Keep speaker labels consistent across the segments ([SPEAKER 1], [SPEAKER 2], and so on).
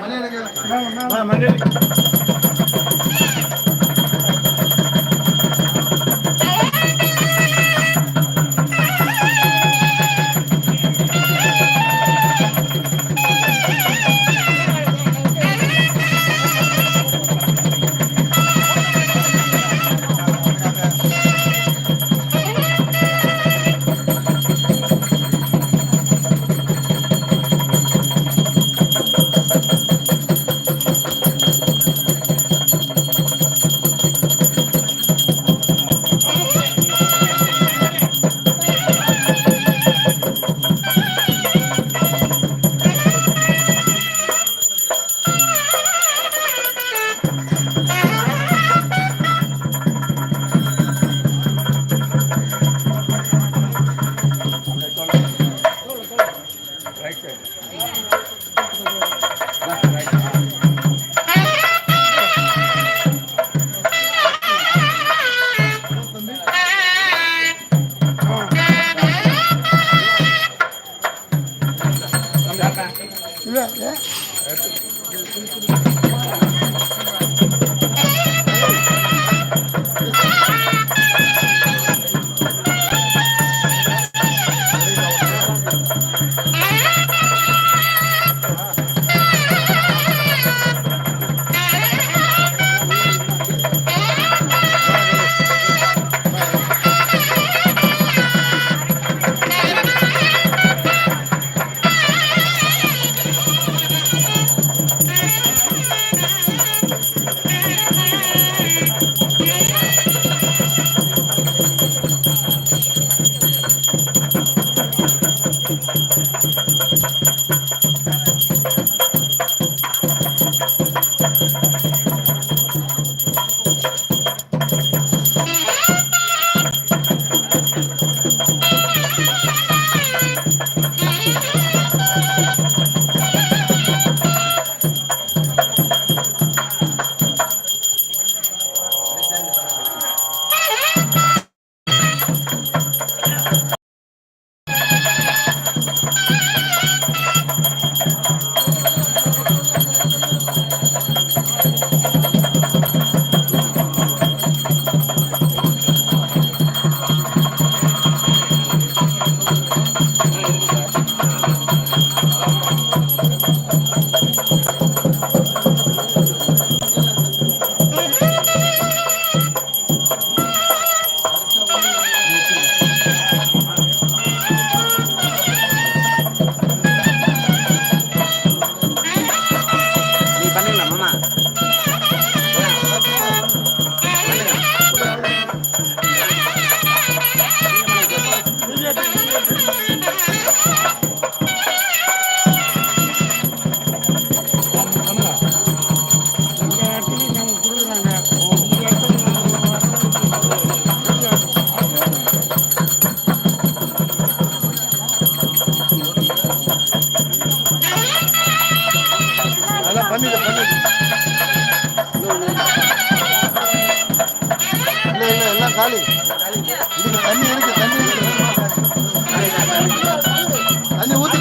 [SPEAKER 1] மலையாள Thank you. இல்லை இல்லை தண்ணி இருக்கு தண்ணி இருக்கு தண்ணி ஊற்றி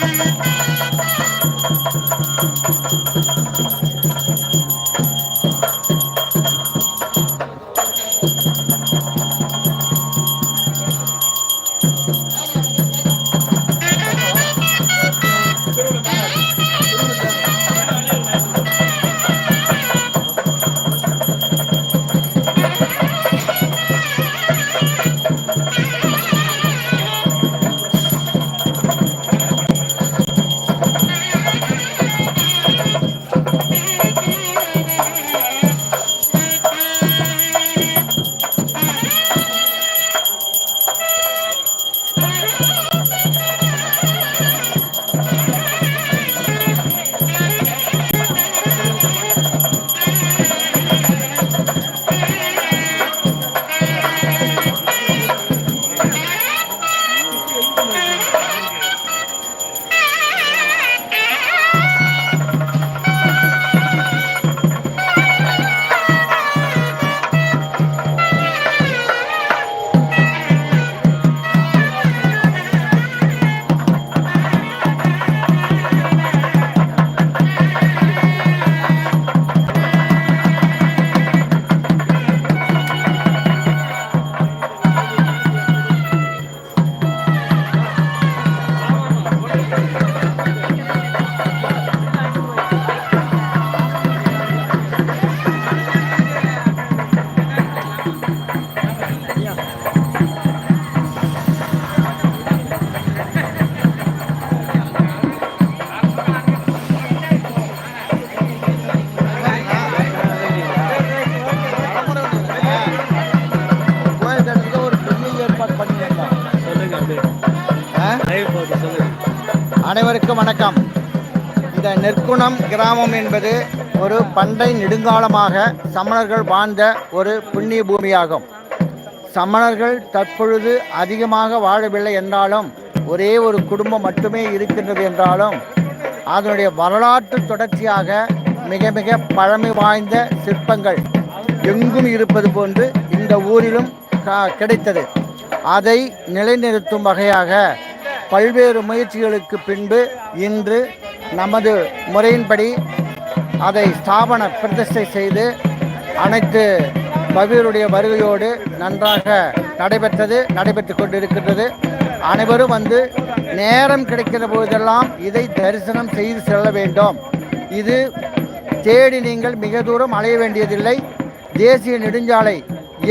[SPEAKER 2] Thank you.
[SPEAKER 3] அனைவருக்கும் வணக்கம். இந்த நெற்குணம் கிராமம் என்பது ஒரு பண்டை நெடுங்காலமாக சமணர்கள் வாழ்ந்த ஒரு புண்ணிய பூமியாகும். சமணர்கள் தற்பொழுது அதிகமாக வாழவில்லை என்றாலும் ஒரே ஒரு குடும்பம் மட்டுமே இருக்கின்றது என்றாலும் அதனுடைய வரலாற்று தொடர்ச்சியாக மிக மிக பழமை வாய்ந்த சிற்பங்கள் எங்கும் இருப்பது போன்று இந்த ஊரிலும் கிடைத்தது. அதை நிலைநிறுத்தும் வகையாக பல்வேறு முயற்சிகளுக்கு பின்பு இன்று நமது முறையின்படி அதை ஸ்தாபன பிரதிஷ்டை செய்து அனைத்து பவியருடைய வருகையோடு நன்றாக நடைபெற்றது நடைபெற்று கொண்டிருக்கின்றது. அனைவரும் வந்து நேரம் கிடைக்கிற போதெல்லாம் இதை தரிசனம் செய்து செல்ல வேண்டும். இது தேடி நீங்கள் மிக தூரம் அலைய வேண்டியதில்லை. தேசிய நெடுஞ்சாலை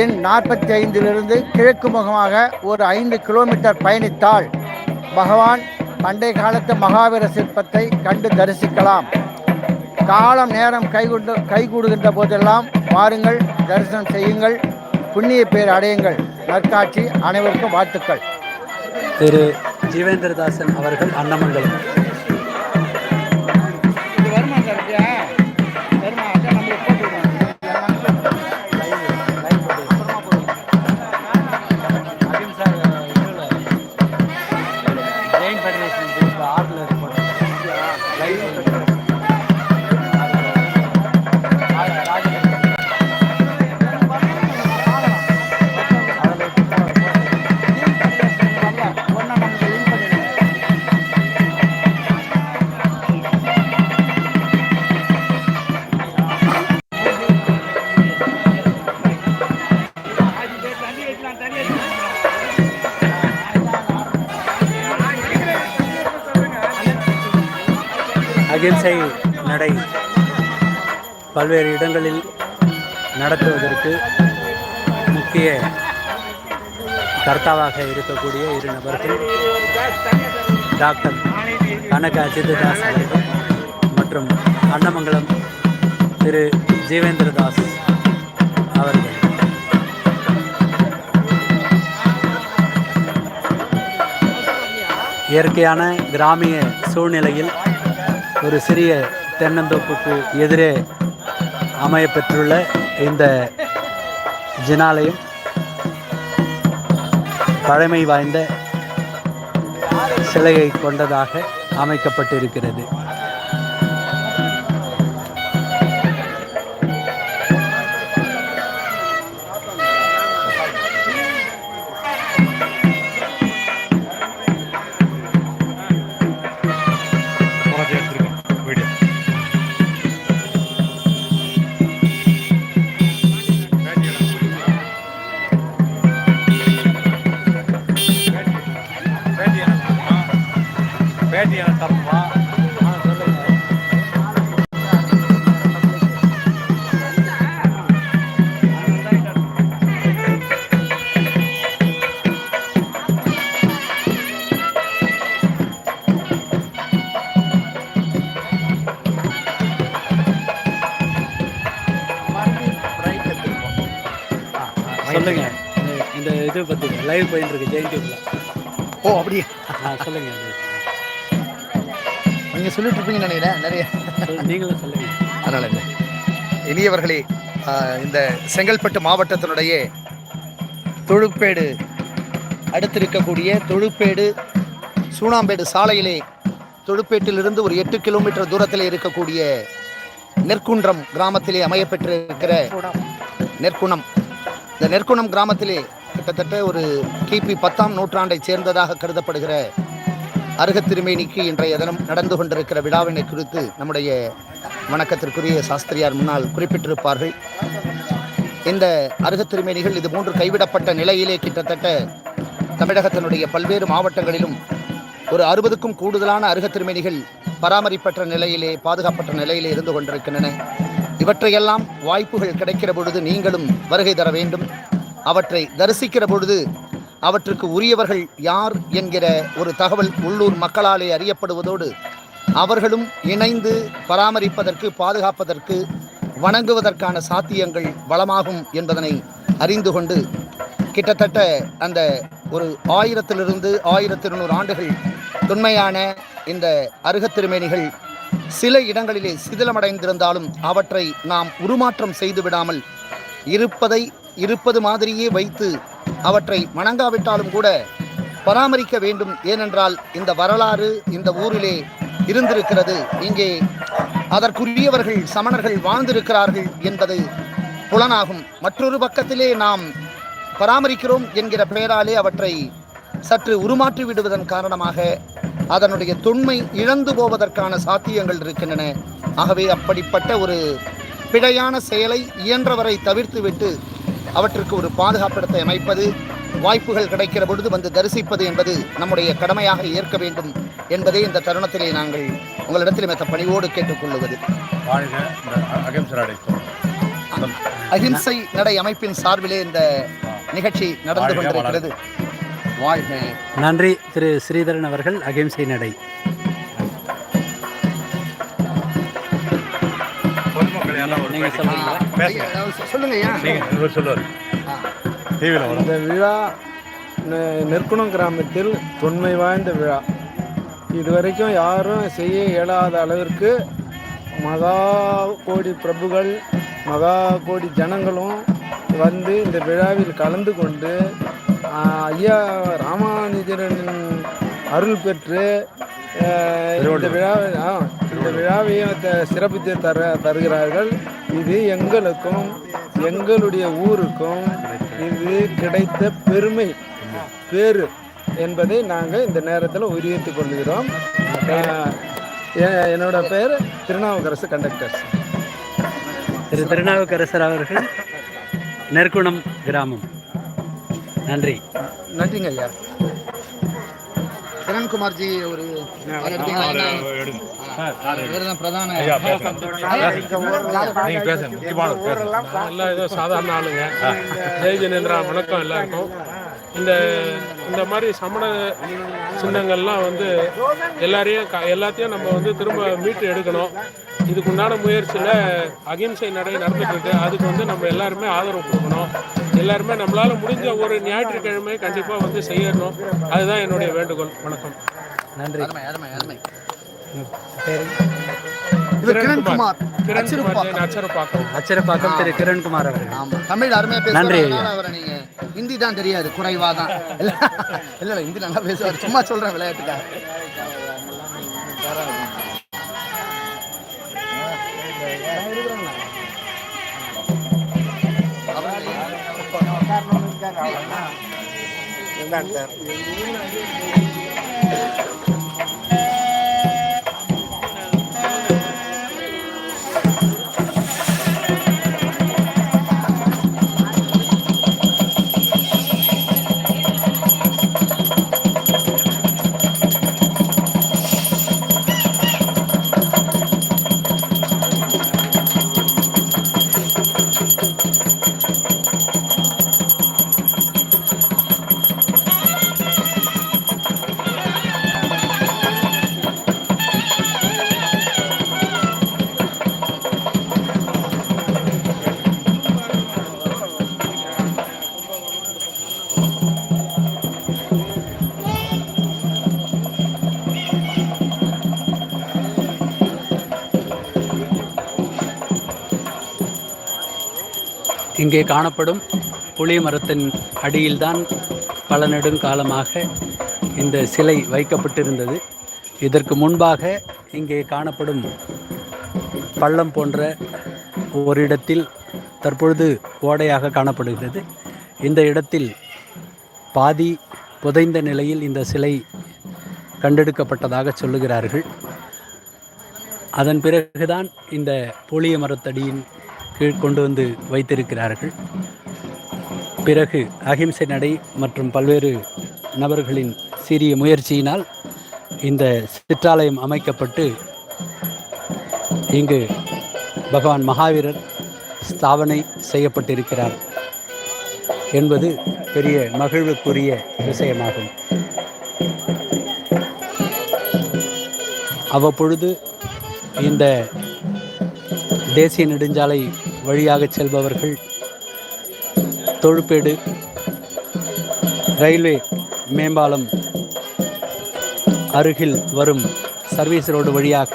[SPEAKER 3] எண் நாற்பத்தி ஐந்திலிருந்து கிழக்கு முகமாக ஒரு ஐந்து கிலோமீட்டர் பயணித்தால் பகவான் பண்டைய காலத்து மகாவீர சிற்பத்தை கண்டு தரிசிக்கலாம். காலம் நேரம் கைகொண்டு கைகூடுகின்ற போதெல்லாம் வாருங்கள் தரிசனம் செய்யுங்கள் புண்ணிய பேர் அடையுங்கள். நற்காட்சி அனைவருக்கும் வாழ்த்துக்கள்.
[SPEAKER 4] திரு ஜீவேந்திரதாசன் அவர்கள் அன்னமங்கலம். அகிம்சை நடை பல்வேறு இடங்களில் நடத்துவதற்கு முக்கிய கர்த்தாவாக இருக்கக்கூடிய இரு நபர்கள் டாக்டர் கனக அஜித்தாஸ் அவர்கள் மற்றும் அன்னமங்கலம் திரு ஜீவேந்திரதாஸ் அவர்கள். இயற்கையான கிராமிய சூழ்நிலையில் ஒரு சிறிய தென்னந்தோப்புக்கு எதிரே அமையப்பெற்றுள்ள இந்த ஜினாலயம் பழமை வாய்ந்த சிலையை கொண்டதாக அமைக்கப்பட்டிருக்கிறது. சொல்லுங்க. அது.
[SPEAKER 2] நீங்க சொல்லிட்டு இருப்பீங்கன்னு நினைக்கிறேன் நிறைய.
[SPEAKER 4] நீங்களும் சொல்லுங்க.
[SPEAKER 2] அதனால இனியவர்களே இந்த செங்கல்பட்டு மாவட்டத்தினுடைய தொழுப்பேடு அடுத்திருக்கக்கூடிய தொழுப்பேடு சூனாம்பேடு சாலையிலே தொழுப்பேட்டிலிருந்து ஒரு எட்டு கிலோமீட்டர் தூரத்தில் இருக்கக்கூடிய நெற்குன்றம் கிராமத்திலே அமையப்பெற்றிருக்கிற நெற்குணம் இந்த நெற்குணம் கிராமத்திலே கிட்டத்தட்ட ஒரு கிபி பத்தாம் நூற்றாண்டைச் சேர்ந்ததாக கருதப்படுகிற அருகத்திருமேனிக்கு இன்றைய தினம் நடந்து கொண்டிருக்கிற விழாவினை குறித்து நம்முடைய வணக்கத்திற்குரிய சாஸ்திரியார் முன்னால் குறிப்பிட்டிருப்பார்கள். இந்த அருகத்திருமேனிகள் இது மூன்று கைவிடப்பட்ட நிலையிலே கிட்டத்தட்ட தமிழகத்தினுடைய பல்வேறு மாவட்டங்களிலும் ஒரு அறுபதுக்கும் கூடுதலான அருகத்திருமேனிகள் பராமரிப்பற்ற நிலையிலே பாதுகாப்பற்ற நிலையிலே இருந்து கொண்டிருக்கின்றன. இவற்றையெல்லாம் வாய்ப்புகள் கிடைக்கிற பொழுது நீங்களும் வருகை தர வேண்டும். அவற்றை தரிசிக்கிற பொழுது அவற்றுக்கு உரியவர்கள் யார் என்கிற ஒரு தகவல் உள்ளூர் மக்களாலே அறியப்படுவதோடு அவர்களும் இணைந்து பராமரிப்பதற்கு பாதுகாப்பதற்கு வணங்குவதற்கான சாத்தியங்கள் வளமாகும் என்பதனை அறிந்து கொண்டு கிட்டத்தட்ட அந்த ஒரு ஆயிரத்திலிருந்து ஆயிரத்தி இருநூறு ஆண்டுகள் தொன்மையான இந்த அருகத்திருமேனிகள் சில இடங்களிலே சிதிலமடைந்திருந்தாலும் அவற்றை நாம் உருமாற்றம் செய்து விடாமல் இருப்பதை இருப்பது மாதிரியே வைத்து அவற்றை வணங்காவிட்டாலும் கூட பராமரிக்க வேண்டும். ஏனென்றால் இந்த வரலாறு இந்த ஊரிலே இருந்திருக்கிறது. இங்கே அதற்குரியவர்கள் சமணர்கள் வாழ்ந்திருக்கிறார்கள் என்பது புலனாகும். மற்றொரு பக்கத்திலே நாம் பராமரிக்கிறோம் என்கிற பெயராலே அவற்றை சற்று உருமாற்றி விடுவதன் காரணமாக அதனுடைய தொன்மை இழந்து போவதற்கான சாத்தியங்கள் இருக்கின்றன. ஆகவே அப்படிப்பட்ட ஒரு பிழையான செயலை இயன்றவரை தவிர்த்துவிட்டு அவற்றிற்கு ஒரு பாதுகாப்பிடத்தை அமைப்பது வாய்ப்புகள் கிடைக்கிற பொழுது வந்து தரிசிப்பது என்பது நம்முடைய கடமையாக ஏற்க வேண்டும் என்பதே இந்த தருணத்திலே நாங்கள் உங்களிடத்தில் மெத்த பணிவோடு
[SPEAKER 5] அகிம்சராடை
[SPEAKER 2] அகிம்சை நடை அமைப்பின் சார்பிலே இந்த நிகழ்ச்சி நடந்து கொண்டிருக்கிறது.
[SPEAKER 4] நன்றி திரு ஸ்ரீதரன் அவர்கள் அகிம்சை நடை.
[SPEAKER 5] எல்லாம் ஒரு
[SPEAKER 4] நீங்க
[SPEAKER 5] பேட்டி.
[SPEAKER 4] சொல்லுங்க.
[SPEAKER 5] பேசுங்க.
[SPEAKER 2] ஐயா, சொல்லுங்க ஐயா.
[SPEAKER 5] நீங்க இவர் சொல்லுவார் டிவியில் வரும்.
[SPEAKER 6] இந்த விழா நெ- நெற்குணம் கிராமத்தில் தொன்மை வாய்ந்த விழா. இதுவரைக்கும் யாரும் செய்ய இயலாத அளவிற்கு மகா கோடி பிரபுகள் மகா கோடி ஜனங்களும் வந்து இந்த விழாவில் கலந்து கொண்டு ஐயா ராமானுஜரின் அருள் பெற்று இந்த விழாவை இந்த விழாவையும் சிறப்பித்து தர தருகிறார்கள். இது எங்களுக்கும் எங்களுடைய ஊருக்கும் இது கிடைத்த பெருமை பேரு என்பதை நாங்கள் இந்த நேரத்தில் உரியத்துக் கொள்கிறோம். என்னோட பேர் திருநாவுக்கரசு கண்டக்டர்ஸ்.
[SPEAKER 4] திரு திருநாவுக்கரசர் அவர்கள் நெற்குணம் கிராமம். நன்றி.
[SPEAKER 2] நன்றிங்க ஐயா. கிரண்குமார்ஜி ஒரு பிரதான
[SPEAKER 7] எல்லாம் சாதாரண ஆளுங்க. ஜெய் ஜினேந்திரா வணக்கம் எல்லாருக்கும். இந்த இந்த மாதிரி சமண சின்னங்கள்லாம் வந்து எல்லாரையும் எல்லாத்தையும் நம்ம வந்து திரும்ப மீட்டு எடுக்கணும். இதுக்குண்டான முயற்சியில் அகிம்சை நடை நடந்துட்டு இருக்கு. அதுக்கு வந்து நம்ம எல்லாருமே ஆதரவு கொடுக்கணும். எல்லாருமே நம்மளால முடிஞ்ச ஒரு ஞாயிற்றுக்கிழமை கண்டிப்பாக வந்து செய்யணும். அதுதான் என்னுடைய வேண்டுகோள். வணக்கம்.
[SPEAKER 4] நன்றி.
[SPEAKER 7] அச்சரப்பாக்கம்.
[SPEAKER 4] திரு கிரண்குமார் அவர்கள்.
[SPEAKER 2] ஆமா. தமிழ் அருமையா. பேசுறதுனால அவரை நீங்க ஹிந்தி தான் தெரியாது குறைவா தான். இல்ல இல்ல இல்ல, ஹிந்தி நல்லா பேசுவார். சும்மா சொல்றேன் விளையாட்டுக்காக. இந்தாங்க சார்.
[SPEAKER 4] இங்கே காணப்படும் புளிய மரத்தின் அடியில்தான் பல நெடுங்காலமாக இந்த சிலை வைக்கப்பட்டிருந்தது. இதற்கு முன்பாக இங்கே காணப்படும் பள்ளம் போன்ற ஒரு இடத்தில் தற்பொழுது ஓடையாக காணப்படுகிறது. இந்த இடத்தில் பாதி புதைந்த நிலையில் இந்த சிலை கண்டெடுக்கப்பட்டதாக சொல்லுகிறார்கள். அதன் பிறகுதான் இந்த புளிய மரத்தடியின் கீழ் கொண்டு வந்து வைத்திருக்கிறார்கள். பிறகு அகிம்சை நடை மற்றும் பல்வேறு நபர்களின் சிறிய முயற்சியினால் இந்த சிற்றாலயம் அமைக்கப்பட்டு இங்கு பகவான் மகாவீரர் ஸ்தாபனை செய்யப்பட்டிருக்கிறார் என்பது பெரிய மகிழ்வுக்குரிய விஷயமாகும். அவ்வப்பொழுது இந்த தேசிய நெடுஞ்சாலை வழியாக செல்பவர்கள். தொழுப்பேடு. ரயில்வே மேம்பாலம் அருகில் வரும் சர்வீஸ் ரோடு வழியாக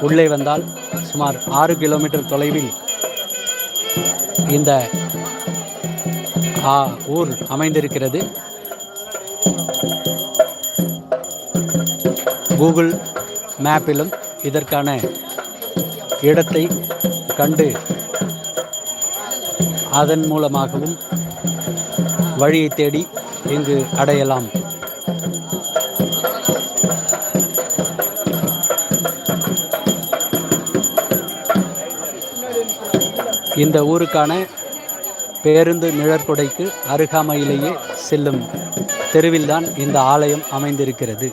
[SPEAKER 4] உள்ளே வந்தால் சுமார் ஆறு கிலோமீட்டர் தொலைவில் இந்த ஆ, ஊர் அமைந்திருக்கிறது. கூகுள் மேப்பிலும் இதற்கான இடத்தை கண்டு அதன் மூலமாகவும் வழியை தேடி இங்கு அடையலாம். இந்த ஊருக்கான பேருந்து நிழற்குடைக்கு அருகாமையிலேயே செல்லும் தெருவில்தான் இந்த ஆலயம் அமைந்திருக்கிறது.